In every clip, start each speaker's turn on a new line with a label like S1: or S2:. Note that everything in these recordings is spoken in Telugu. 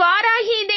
S1: இவ்வாறாகி இதை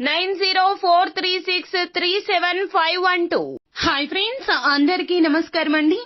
S1: nine zero four three six three seven five one two. Hi friends అందరికీ నమస్కారం అండి.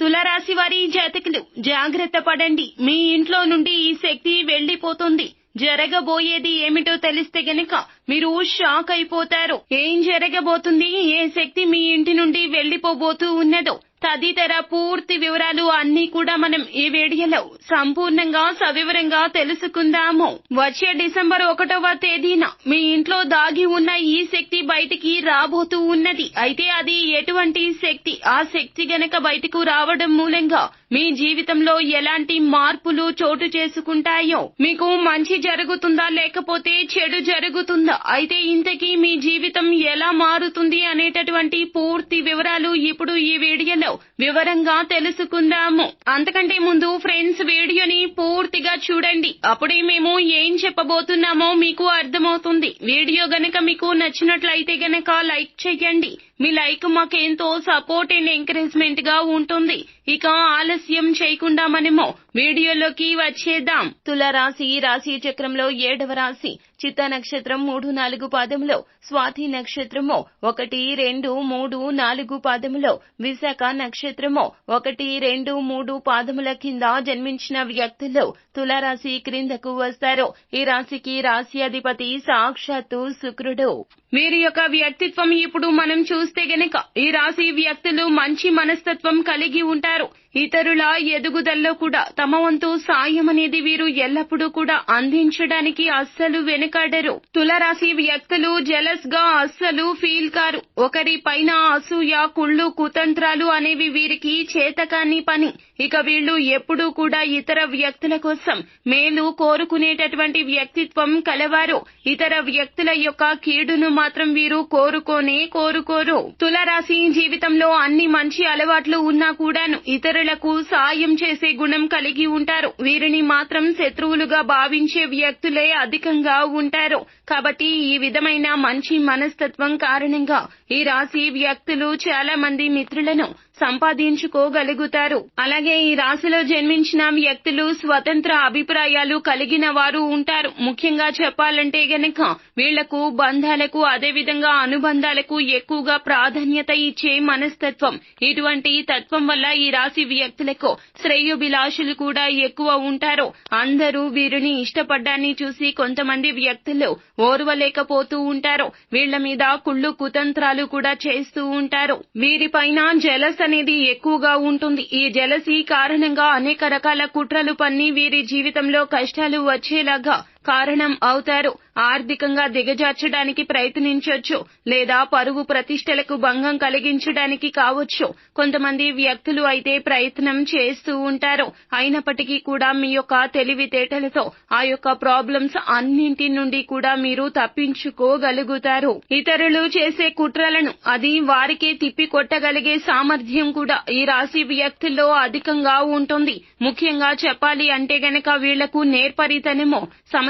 S1: తులరాశి వారి జాతకులు జాగ్రత్త పడండి. మీ ఇంట్లో నుండి ఈ శక్తి వెళ్ళిపోతుంది జరగబోయేది ఏమిటో తెలిస్తే గనక మీరు షాక్ అయిపోతారు. ఏం జరగబోతుంది? ఏ శక్తి మీ ఇంటి నుండి వెళ్ళిపోబోతూ ఉన్నదో. తదితర పూర్తి వివరాలు అన్ని కూడా మనం ఈ వీడియోలో సంపూర్ణంగా సవివరంగా తెలుసుకుందాము. వచ్చే డిసెంబర్ ఒకటవ తేదీన మీ ఇంట్లో దాగి ఉన్న ఈ శక్తి బయటికి రాబోతూ ఉన్నది. అయితే అది ఎటువంటి శక్తి? ఆ శక్తి గనక బయటకు రావడం మూలంగా మీ జీవితంలో ఎలాంటి మార్పులు చోటు చేసుకుంటాయో? మీకు మంచి జరుగుతుందా లేకపోతే చెడు జరుగుతుందా? అయితే ఇంతకీ మీ జీవితం ఎలా మారుతుంది అనేటటువంటి పూర్తి వివరాలు ఇప్పుడు ఈ వీడియోలో వివరంగా తెలుసుకుందాము. అంతకంటే ముందు ఫ్రెండ్స్ వీడియోని పూర్తిగా చూడండి. అప్పుడే మేము ఏం చెప్పబోతున్నామో మీకు అర్థమవుతుంది. వీడియో గనక మీకు నచ్చినట్లయితే గనక లైక్ చేయండి. మీ లైక్ మాకెంతో సపోర్ట్ అండ్ ఎంకరేజ్మెంట్గా ఉంటుంది. ఇక ఆలస్యం చేయకుండా మనము వీడియోలోకి వచ్చేద్దాం. తులరాశి రాశి చక్రంలో ఏడవ రాశి చిత్త నక్షత్రం మూడు నాలుగు పాదములో స్వాతి నక్షత్రము ఒకటి రెండు మూడు నాలుగు పాదములో విశాఖ నక్షత్రము ఒకటి రెండు మూడు పాదముల కింద జన్మించిన వ్యక్తులు తులారాశి క్రిందకు వస్తారు. ఈ రాశికి రాశి అధిపతి సాక్షాత్తు శుక్రుడు. వీరి యొక్క వ్యక్తిత్వం ఇప్పుడు మనం చూస్తే గనక ఈ రాశి వ్యక్తులు మంచి మనస్తత్వం కలిగి ఉంటారు. ఇతరుల ఎదుగుదలలో కూడా తమ వంతు సాయం అనేది వీరు ఎల్లప్పుడూ కూడా అందించడానికి అస్సలు వెనుకాడరు. తులరాశి వ్యక్తులు జెలస్గా అస్సలు ఫీల్ కారు. ఒకరి పైన అసూయ కుళ్ళు కుతంత్రాలు అనేవి వీరికి చేతకాని పని. ఇక వీళ్ళు ఎప్పుడూ కూడా ఇతర వ్యక్తుల కోసం మేలు కోరుకునేటటువంటి వ్యక్తిత్వం కలవారు. ఇతర వ్యక్తుల యొక్క కీడును మాత్రం వీరు కోరుకోనే కోరుకోరు. తులరాశి జీవితంలో అన్ని మంచి అలవాట్లు ఉన్నా కూడాను ఇతరులకు సాయం చేసే గుణం కలిగి ఉంటారు. వీరిని మాత్రం శత్రువులుగా భావించే వ్యక్తులే అధికంగా ఉంటారు. కాబట్టి ఈ విధమైన మంచి మనస్తత్వం కారణంగా ఈ రాశి వ్యక్తులు చాలా మంది మిత్రులను సంపాదించుకోగలుగుతారు. అలాగే ఈ రాశిలో జన్మించిన వ్యక్తులు స్వతంత్ర అభిప్రాయాలు కలిగిన వారు ఉంటారు. ముఖ్యంగా చెప్పాలంటే గనక వీళ్ళకు బంధాలకు అదే విధంగా అనుబంధాలకు ఎక్కువగా ప్రాధాన్యత ఇచ్చే మనస్తత్వం. ఇటువంటి తత్వం వల్ల ఈ రాశి వ్యక్తులకు శ్రేయోభిలాషులు కూడా ఎక్కువ ఉంటారు. అందరూ వీరిని ఇష్టపడ్డాన్ని చూసి కొంతమంది వ్యక్తులు ఓర్వలేకపోతూ ఉంటారు. వీళ్ళ మీద కుళ్ళు కుతంత్రాలు కూడా చేస్తూ ఉంటారు. వీరిపైన జలస అనేది ఎక్కువగా ఉంటుంది. ఈ జలసీ కారణంగా అనేక రకాల కుట్రలు పన్ని వీరి జీవితంలో కష్టాలు వచ్చేలాగా కారణం అవుతారు. ఆర్థికంగా దిగజార్చడానికి ప్రయత్నించొచ్చు. లేదా పరువు ప్రతిష్టలకు భంగం కలిగించడానికి కావచ్చు. కొంతమంది వ్యక్తులు అయితే ప్రయత్నం చేస్తూ ఉంటారు. అయినప్పటికీ కూడా మీ యొక్క తెలివితేటలతో ఆ యొక్క ప్రాబ్లమ్స్ అన్నింటి నుండి కూడా మీరు తప్పించుకోగలుగుతారు. ఇతరులు చేసే కుట్రలను అది వారికే తిప్పికొట్టగలిగే సామర్థ్యం కూడా ఈ రాశి వ్యక్తుల్లో అధికంగా ఉంటుంది. ముఖ్యంగా చెప్పాలి అంటే గనక వీళ్ళకు నేర్పరితనమో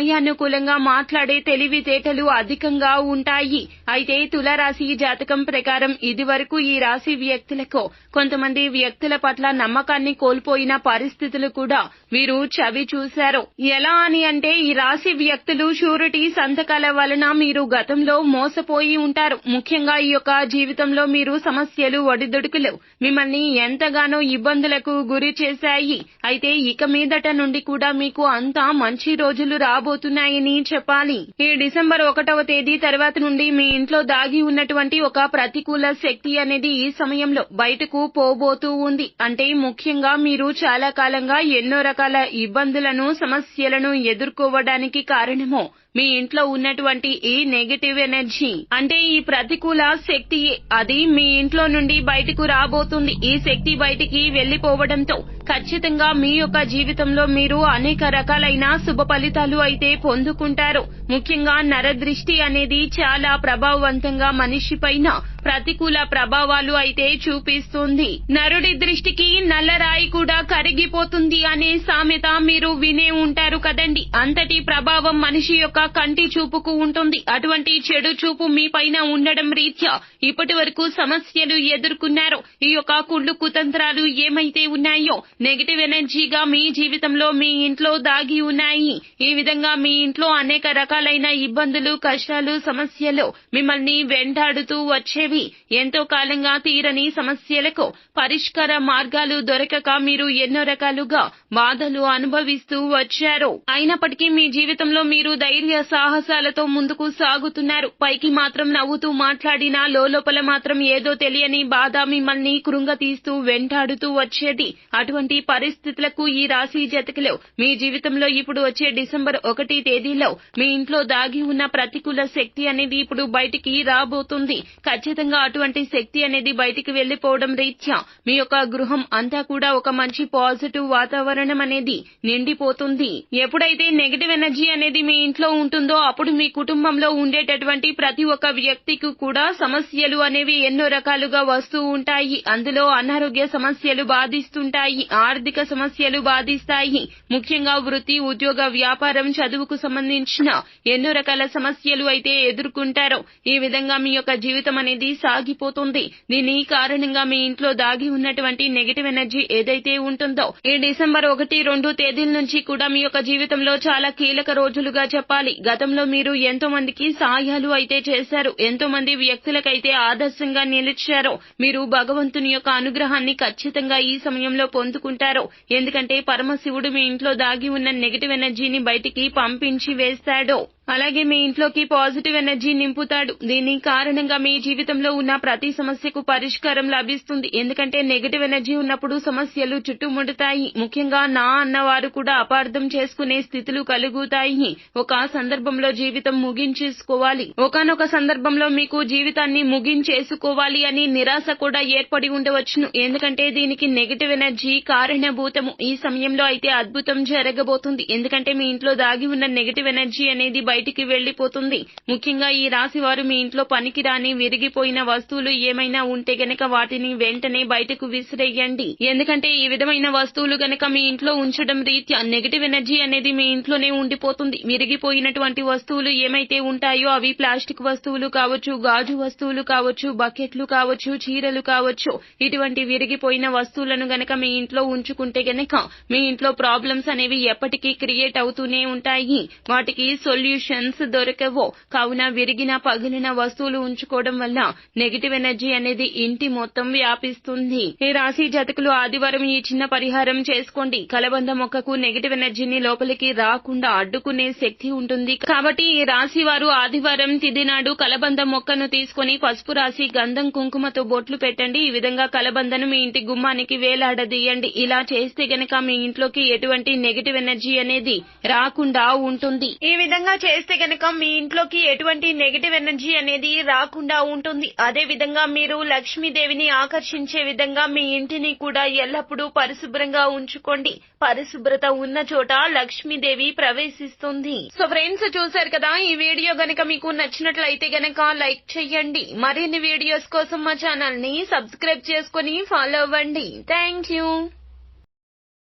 S1: సమయానుకూలంగా మాట్లాడే తెలివితేటలు అధికంగా ఉంటాయి. అయితే తులరాశి జాతకం ప్రకారం ఇదివరకు ఈ రాశి వ్యక్తులకు కొంతమంది వ్యక్తుల పట్ల నమ్మకాన్ని కోల్పోయిన పరిస్థితులు కూడా వీరు చవి చూశారు. ఎలా అని అంటే ఈ రాశి వ్యక్తులు షూరిటీ సంతకాల వలన మీరు గతంలో మోసపోయి ఉంటారు. ముఖ్యంగా ఈ యొక్క జీవితంలో మీరు సమస్యలు ఒడిదుడుకులు మిమ్మల్ని ఎంతగానో ఇబ్బందులకు గురి చేశాయి. అయితే ఇక మీదట నుండి కూడా మీకు అంతా మంచి రోజులు రాబోతున్నాయని చెప్పాలి. ఈ డిసెంబర్ ఒకటవ తేదీ తర్వాత నుండి మీ ఇంట్లో దాగి ఉన్నటువంటి ఒక ప్రతికూల శక్తి అనేది ఈ సమయంలో బయటకు పోబోతూ ఉంది. అంటే ముఖ్యంగా మీరు చాలా కాలంగా ఎన్నో రకాల ఇబ్బందులను సమస్యలను ఎదుర్కోవడానికి కారణము మీ ఇంట్లో ఉన్నటువంటి ఈ నెగటివ్ ఎనర్జీ అంటే ఈ ప్రతికూల శక్తి అది మీ ఇంట్లో నుండి బయటకు రాబోతుంది. ఈ శక్తి బయటికి వెళ్ళిపోవడంతో ఖచ్చితంగా మీ యొక్క జీవితంలో మీరు అనేక రకాలైన శుభ ఫలితాలు అయితే పొందుకుంటారు. ముఖ్యంగా నరదృష్టి అనేది చాలా ప్రభావవంతంగా మనిషి పైన ప్రతికూల ప్రభావాలు అయితే చూపిస్తుంది. నరుడి దృష్టికి నల్లరాయి కూడా కరిగిపోతుంది అనే సామెత మీరు వినే ఉంటారు కదండి. అంతటి ప్రభావం మనిషి యొక్క కంటి చూపుకు ఉంటుంది. అటువంటి చెడు చూపు మీ పైన ఉండడం రీత్యా ఇప్పటి వరకు సమస్యలు ఎదుర్కొన్నారు. ఈ యొక్క కుళ్ళు కుతంత్రాలు ఏమైతే ఉన్నాయో నెగిటివ్ ఎనర్జీగా మీ జీవితంలో మీ ఇంట్లో దాగి ఉన్నాయి. ఈ విధంగా మీ ఇంట్లో అనేక రకాలైన ఇబ్బందులు కష్టాలు సమస్యలు మిమ్మల్ని వెంటాడుతూ వచ్చేవి. ఎంతో కాలంగా తీరని సమస్యలకు పరిష్కార మార్గాలు దొరకక మీరు ఎన్నో రకాలుగా బాధలు అనుభవిస్తూ వచ్చారు. అయినప్పటికీ మీ జీవితంలో మీరు ధైర్య సాహసాలతో ముందుకు సాగుతున్నారు. పైకి మాత్రం నవ్వుతూ మాట్లాడినా లోపల మాత్రం ఏదో తెలియని బాధ మిమ్మల్ని కృంగతీస్తూ వెంటాడుతూ వచ్చేది. అటువంటి పరిస్థితులకు ఈ రాశి జతకులు మీ జీవితంలో ఇప్పుడు వచ్చే డిసెంబర్ ఒకటి తేదీలో మీ ఇంట్లో దాగి ఉన్న ప్రతికూల శక్తి అనేది ఇప్పుడు బయటికి రాబోతుంది. ఖచ్చితంగా అటువంటి శక్తి అనేది బయటికి వెళ్ళిపోవడం రీత్యా మీ యొక్క గృహం అంతా కూడా ఒక మంచి పాజిటివ్ వాతావరణం అనేది నిండిపోతుంది. ఎప్పుడైతే నెగటివ్ ఎనర్జీ అనేది మీ ఇంట్లో ఉంటుందో అప్పుడు మీ కుటుంబంలో ఉండేటటువంటి ప్రతి ఒక్క వ్యక్తికి కూడా సమస్యలు అనేవి ఎన్నో రకాలుగా వస్తూ ఉంటాయి. అందులో అనారోగ్య సమస్యలు బాధిస్తుంటాయి. ఆర్థిక సమస్యలు బాధిస్తాయి. ముఖ్యంగా వృత్తి ఉద్యోగ వ్యాపారం చదువుకు సంబంధించిన ఎన్నో రకాల సమస్యలు అయితే ఎదుర్కొంటారు. ఈ విధంగా మీ యొక్క జీవితం అనేది సాగిపోతుంది. దీని కారణంగా మీ ఇంట్లో దాగి ఉన్నటువంటి నెగటివ్ ఎనర్జీ ఏదైతే ఉంటుందో ఈ డిసెంబర్ ఒకటి రెండు తేదీల నుంచి కూడా మీ యొక్క జీవితంలో చాలా కీలక రోజులుగా చెప్పాలి. గతంలో మీరు ఎంతో మందికి సాయాలు అయితే చేశారు. ఎంతో మంది వ్యక్తులకైతే ఆదర్శంగా నిలిచారు. మీరు భగవంతుని యొక్క అనుగ్రహాన్ని ఖచ్చితంగా ఈ సమయంలో పొందు పొందుకుంటారు ఎందుకంటే పరమశివుడు మీ ఇంట్లో దాగి ఉన్న నెగటివ్ ఎనర్జీని బయటికి పంపించి వేస్తాడు. అలాగే మీ ఇంట్లోకి పాజిటివ్ ఎనర్జీ నింపుతాడు. దీని కారణంగా మీ జీవితంలో ఉన్న ప్రతి సమస్యకు పరిష్కారం లభిస్తుంది. ఎందుకంటే నెగటివ్ ఎనర్జీ ఉన్నప్పుడు సమస్యలు చుట్టుముడతాయి. ముఖ్యంగా నా అన్నవారు కూడా అపార్థం చేసుకునే స్థితులు కలుగుతాయి. ఒక సందర్భంలో జీవితం ముగించేసుకోవాలి. ఒకనొక సందర్భంలో మీకు జీవితాన్ని ముగించేసుకోవాలి అని నిరాశ కూడా ఏర్పడి ఉండవచ్చును. ఎందుకంటే దీనికి నెగటివ్ ఎనర్జీ కారణభూతము. ఈ సమయంలో అయితే అద్భుతం జరగబోతుంది. ఎందుకంటే మీ ఇంట్లో దాగి ఉన్న నెగటివ్ ఎనర్జీ అనేది బయటికి వెళ్ళిపోతుంది ముఖ్యంగా ఈ రాశి వారు మీ ఇంట్లో పనికిరాని విరిగిపోయిన వస్తువులు ఏమైనా ఉంటే గనక వాటిని వెంటనే బయటకు విసిరేయండి. ఎందుకంటే ఈ విధమైన వస్తువులు గనక మీ ఇంట్లో ఉంచడం రీత్యా నెగటివ్ ఎనర్జీ అనేది మీ ఇంట్లోనే ఉండిపోతుంది. విరిగిపోయినటువంటి వస్తువులు ఏమైతే ఉంటాయో అవి ప్లాస్టిక్ వస్తువులు కావచ్చు గాజు వస్తువులు కావచ్చు బకెట్లు కావచ్చు చీరలు కావచ్చు. ఇటువంటి విరిగిపోయిన వస్తువులను గనక మీ ఇంట్లో ఉంచుకుంటే గనక మీ ఇంట్లో ప్రాబ్లమ్స్ అనేవి ఎప్పటికీ క్రియేట్ అవుతూనే ఉంటాయి. వాటికి సొల్యూషన్ సొల్యూషన్స్ దొరకవో. కావున విరిగిన పగిలిన వస్తువులు ఉంచుకోవడం వల్ల నెగిటివ్ ఎనర్జీ అనేది ఇంటి మొత్తం వ్యాపిస్తుంది. ఈ రాశి జతకులు ఆదివారం ఈ చిన్న పరిహారం చేసుకోండి. కలబంద మొక్కకు నెగిటివ్ ఎనర్జీని లోపలికి రాకుండా అడ్డుకునే శక్తి ఉంటుంది. కాబట్టి ఈ రాశి వారు ఆదివారం తిది నాడు కలబంద మొక్కను తీసుకుని పసుపు రాసి గంధం కుంకుమతో బొట్లు పెట్టండి. ఈ విధంగా కలబందను మీ ఇంటి గుమ్మానికి వేలాడదీయండి. ఇలా చేస్తే గనక మీ ఇంట్లోకి ఎటువంటి నెగిటివ్ ఎనర్జీ అనేది రాకుండా ఉంటుంది. ఈ విధంగా చేస్తే గనక మీ ఇంట్లోకి ఎటువంటి నెగిటివ్ ఎనర్జీ అనేది రాకుండా ఉంటుంది. అదే విధంగా మీరు లక్ష్మీదేవిని ఆకర్షించే విధంగా మీ ఇంటిని కూడా ఎల్లప్పుడూ పరిశుభ్రంగా ఉంచుకోండి. పరిశుభ్రత ఉన్న చోట లక్ష్మీదేవి ప్రవేశిస్తుంది. సో ఫ్రెండ్స్ చూసారు కదా ఈ వీడియో గనక మీకు నచ్చినట్లయితే గనక లైక్ చేయండి. మరిన్ని వీడియోస్ కోసం మా ఛానల్ని సబ్స్క్రైబ్ చేసుకుని ఫాలో అవ్వండి. Thank you